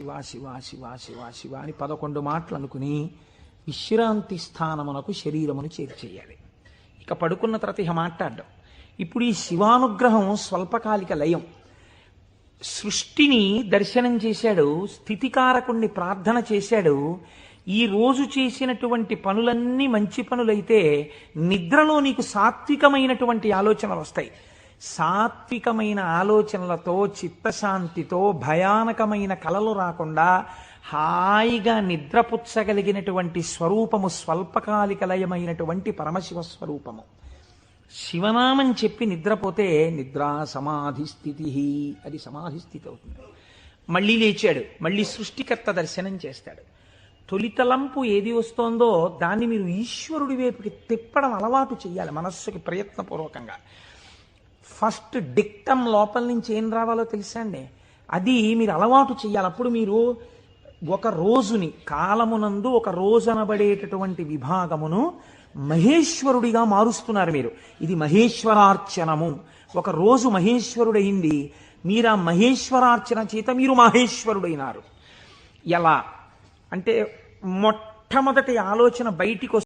శివ శివ శివ శివ శివ అని పదకొండు మాటలు అనుకుని విశ్రాంతి స్థానమునకు శరీరమును చేర్చేయాలి. ఇక పడుకున్న తర్వాత ఇక మాట్లాడడం. ఇప్పుడు ఈ శివానుగ్రహం స్వల్పకాలిక లయం. సృష్టిని దర్శనం చేశాడు స్థితికారకుణ్ణి ప్రార్థన చేశాడు ఈ రోజు చేసినటువంటి పనులన్నీ మంచి పనులైతే నిద్రలో నీకు సాత్వికమైనటువంటి ఆలోచనలు వస్తాయి. సాత్వికమైన ఆలోచనలతో చిత్తశాంతితో భయానకమైన కలలు రాకుండా హాయిగా నిద్రపుచ్చగలిగినటువంటి స్వరూపము స్వల్పకాలిక లయమైనటువంటి పరమశివ స్వరూపము శివనామం చెప్పి నిద్రపోతే నిద్రా సమాధి స్థితి అది సమాధి స్థితి అవుతుంది. మళ్ళీ లేచాడు. మళ్ళీ సృష్టికర్త దర్శనం చేస్తాడు. తొలితలంపు ఏది వస్తోందో దాన్ని మీరు ఈశ్వరుడి వైపుకి తిప్పడం అలవాటు చేయాలి మనస్సుకి ప్రయత్నపూర్వకంగా. ఫస్ట్ డిక్టం లోపల నుంచి ఏం రావాలో తెలుసా అండి అది మీరు అలవాటు చేయాలి అప్పుడు మీరు ఒక రోజుని కాలమునందు ఒక రోజనబడేటటువంటి విభాగమును మహేశ్వరుడిగా మారుస్తున్నారు మీరు. ఇది మహేశ్వరార్చనము. ఒక రోజు మహేశ్వరుడైంది మీరు ఆ మహేశ్వరార్చన చేత మీరు మహేశ్వరుడైనారు. ఎలా? అంటే మొట్టమొదటి ఆలోచన బయటికి